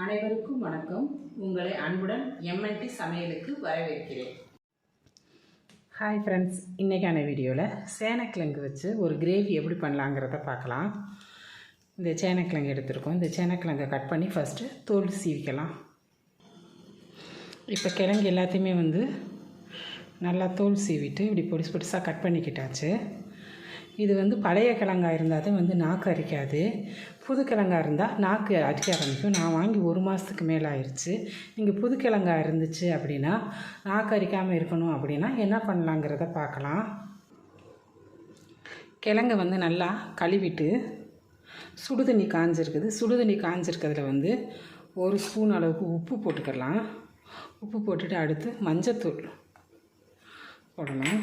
அனைவருக்கும் வணக்கம். உங்களை அன்புடன் எம்என்டி சமையலுக்கு வரவேற்கிறேன். ஹாய் ஃப்ரெண்ட்ஸ் இன்றைக்கான வீடியோவில் சேனக்கிழங்கு வச்சு ஒரு கிரேவி எப்படி பண்ணலாங்கிறத பார்க்கலாம். இந்த சேனக்கிழங்கு எடுத்திருக்கோம். இந்த சேனக்கிழங்கை கட் பண்ணி ஃபஸ்ட்டு தோல் சீவிக்கலாம். இப்போ கிழங்கு எல்லாத்தையுமே வந்து நல்லா தோல் சீவிட்டு இப்படி பொடிசு பொடிசாக கட் பண்ணிக்கிட்டாச்சு. இது வந்து பழைய கிழங்கா இருந்தால் தான் வந்து நாக்கு அரிக்காது. புது கிழங்கா இருந்தால் நாக்கு அரிக்க ஆரம்பிக்கும். நான் வாங்கி ஒரு மாதத்துக்கு மேலே ஆயிடுச்சு நீங்கள் புது கிழங்கா இருந்துச்சு அப்படின்னா நாக்கு அரிக்காமல் இருக்கணும் அப்படின்னா என்ன பண்ணலாங்கிறத பார்க்கலாம். கிழங்கு வந்து நல்லா கழுவிட்டு சுடுதண்ணி காஞ்சிருக்குது. சுடுதண்ணி காஞ்சிருக்கிறதுல வந்து ஒரு ஸ்பூன் அளவுக்கு உப்பு போட்டுக்கலாம். உப்பு போட்டுட்டு அடுத்து மஞ்சத்தூள் போடணும்.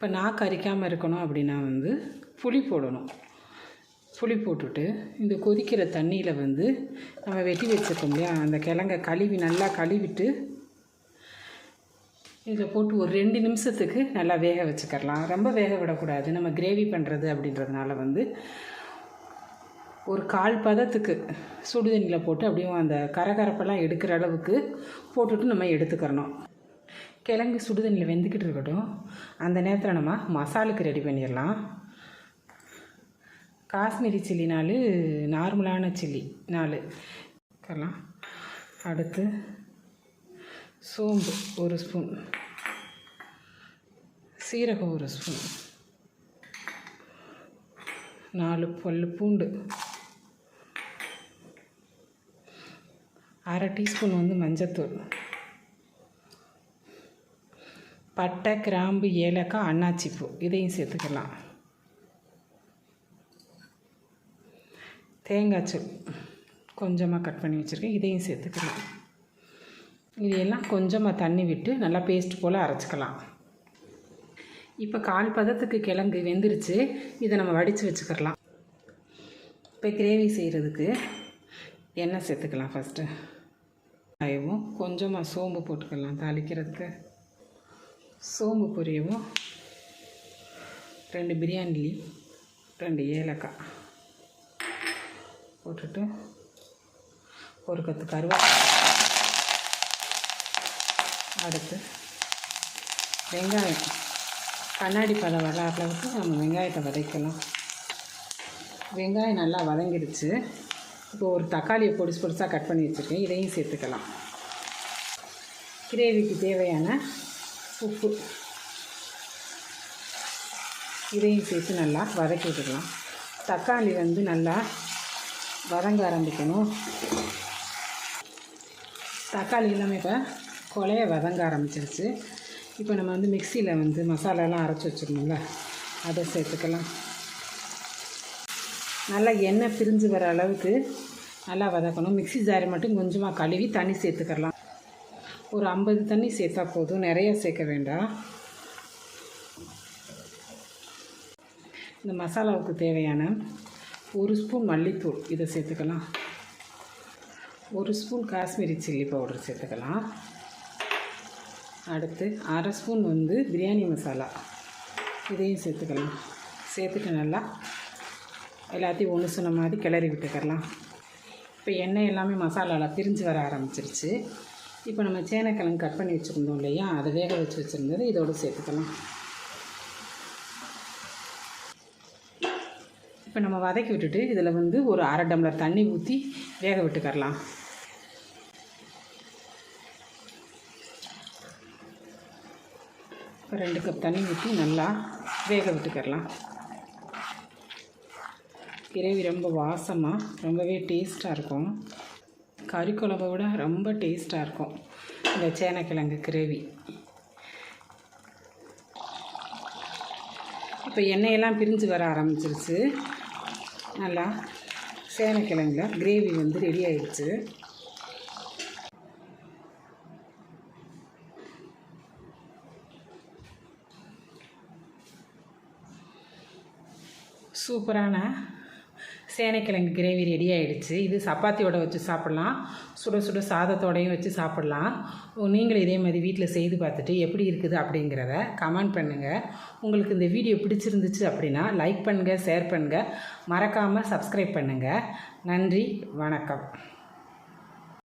இப்போ நாக்கு அரிக்காமல் இருக்கணும் அப்படின்னா வந்து புளி போடணும். புளி போட்டுட்டு இந்த கொதிக்கிற தண்ணியில் வந்து நம்ம வெட்டி வச்சுருக்கோம் இல்லையா? அந்த கிழங்க கழுவி நல்லா கழுவிட்டு இதில் போட்டு ஒரு ரெண்டு நிமிஷத்துக்கு நல்லா வேக வச்சுக்கரலாம் ரொம்ப வேக விடக்கூடாது. நம்ம கிரேவி பண்ணுறது அப்படின்றதுனால வந்து ஒரு கால் பதத்துக்கு சுடுதண்ணியில் போட்டு அப்படியும் அந்த கரகரப்பெல்லாம் எடுக்கிற அளவுக்கு போட்டுட்டு நம்ம எடுத்துக்கிறணும். கிழங்கு சுடுதண்ணியில் வெந்துக்கிட்டு இருக்கட்டும். அந்த நேரத்தில் நம்ம மசாலுக்கு ரெடி பண்ணிடலாம். காஷ்மீரி சில்லி நாலு நார்மலான சில்லி நாலு. அடுத்து சோம்பு ஒரு ஸ்பூன். சீரகம் ஒரு ஸ்பூன். நாலு பல் பூண்டு. அரை டீஸ்பூன் வந்து மஞ்சத்தூள். பட்டை கிராம்பு ஏலக்காய் அன்னாச்சிப்பூ இதையும் சேர்த்துக்கலாம். தேங்காய்ச்சூள் கொஞ்சமாக கட் பண்ணி வச்சுருக்கேன். இதையும் சேர்த்துக்கலாம். இதையெல்லாம் கொஞ்சமாக தண்ணி விட்டு நல்லா பேஸ்ட் போல் அரைச்சிக்கலாம். இப்போ கால் பதத்துக்கு கிழங்கு வெந்துருச்சு. இதை நம்ம வடித்து வச்சுக்கலாம். இப்போ கிரேவி செய்கிறதுக்கு எண்ணெய் சேர்த்துக்கலாம் ஃபஸ்ட்டு காயவும் கொஞ்சமாக சோம்பு போட்டுக்கலாம் தாளிக்கிறதுக்கு. சோம்பு பொரியவும் ரெண்டு பிரியாணி ரெண்டு ஏலக்காய் போட்டுட்டு ஒரு கத்து கருவா அடுத்து வெங்காயம். கண்ணாடி பதம் வர அளவுக்கு நம்ம வெங்காயத்தை வதக்கலாம் வெங்காயம் நல்லா வதங்கிடுச்சு. இப்போ ஒரு தக்காளியை பொடிசு பொடிசாக கட் பண்ணி வச்சுருக்கேன். இதையும் சேர்த்துக்கலாம். கிரேவிக்கு தேவையான உப்பு இதையும் சேர்த்து நல்லா வதக்கி விட்டுக்கலாம். தக்காளி வந்து நல்லா வதங்க ஆரம்பிக்கணும். தக்காளி எல்லாமே இப்போ கொலைய வதங்க ஆரம்பிச்சிருச்சு. இப்போ நம்ம வந்து மிக்சியில் வந்து மசாலாலாம் அரைச்சி வச்சுருந்தோம்ல அதை சேர்த்துக்கலாம். நல்லா எண்ணெய் பிரிஞ்சு வர அளவுக்கு நல்லா வதக்கணும். மிக்சி ஜாரி மட்டும் கொஞ்சமாக கழுவி தண்ணி சேர்த்துக்கலாம். ஒரு ஐம்பது தண்ணி சேர்த்தா போதும். நிறைய சேர்க்க வேண்டாம். இந்த மசாலாவுக்கு தேவையான ஒரு ஸ்பூன் மல்லித்தூள் இதை சேர்த்துக்கலாம். ஒரு ஸ்பூன் காஷ்மீரி சில்லி பவுடர் சேர்த்துக்கலாம். அடுத்து அரை ஸ்பூன் வந்து பிரியாணி மசாலா இதையும் சேர்த்துக்கலாம். சேர்த்துட்டு நல்லா எல்லாத்தையும் ஒன்று சொன்ன மாதிரி கிளறி விட்டுக்கலாம் இப்போ எண்ணெய் எல்லாமே மசாலாவில் பிரிஞ்சு வர ஆரம்பிச்சிருச்சு. இப்போ நம்ம சேனைக்கிழங்கு கட் பண்ணி வச்சுருந்தோம் இல்லையா? அதை வேக வச்சு வச்சுருந்தது இதோடு சேர்த்துக்கலாம். இப்போ நம்ம வதக்கி விட்டுட்டு இதில் வந்து ஒரு அரை டம்ளர் தண்ணி ஊற்றி வேக விட்டுக்கரலாம். இப்போ ரெண்டு கப் தண்ணி ஊற்றி நல்லா வேக விட்டுக்கரலாம். கிரேவி ரொம்ப வாசமாக ரொம்பவே டேஸ்ட்டாக இருக்கும். கறி குழம்பை விட ரொம்ப டேஸ்ட்டாக இருக்கும். இந்த சேனக்கிழங்கு கிரேவி. இப்போ எண்ணெயெல்லாம் பிரிஞ்சு வர ஆரம்பிச்சிருச்சு. நல்லா சேனக்கிழங்குல கிரேவி வந்து ரெடி ஆயிடுச்சு. சூப்பரான சேனைக்கிழங்கு கிரேவி ரெடி ஆகிடுச்சு இது சப்பாத்தியோட வச்சு சாப்பிட்லாம். சுட சுட சாதத்தோடையும் வச்சு சாப்பிட்லாம். நீங்களும் இதே மாதிரி வீட்டில் செய்து பார்த்துட்டு எப்படி இருக்குது அப்படிங்கிறத கமெண்ட் பண்ணுங்கள் உங்களுக்கு இந்த வீடியோ பிடிச்சிருந்துச்சு அப்படின்னா லைக் பண்ணுங்கள் ஷேர் பண்ணுங்கள் மறக்காமல் சப்ஸ்கிரைப் பண்ணுங்கள் நன்றி வணக்கம்.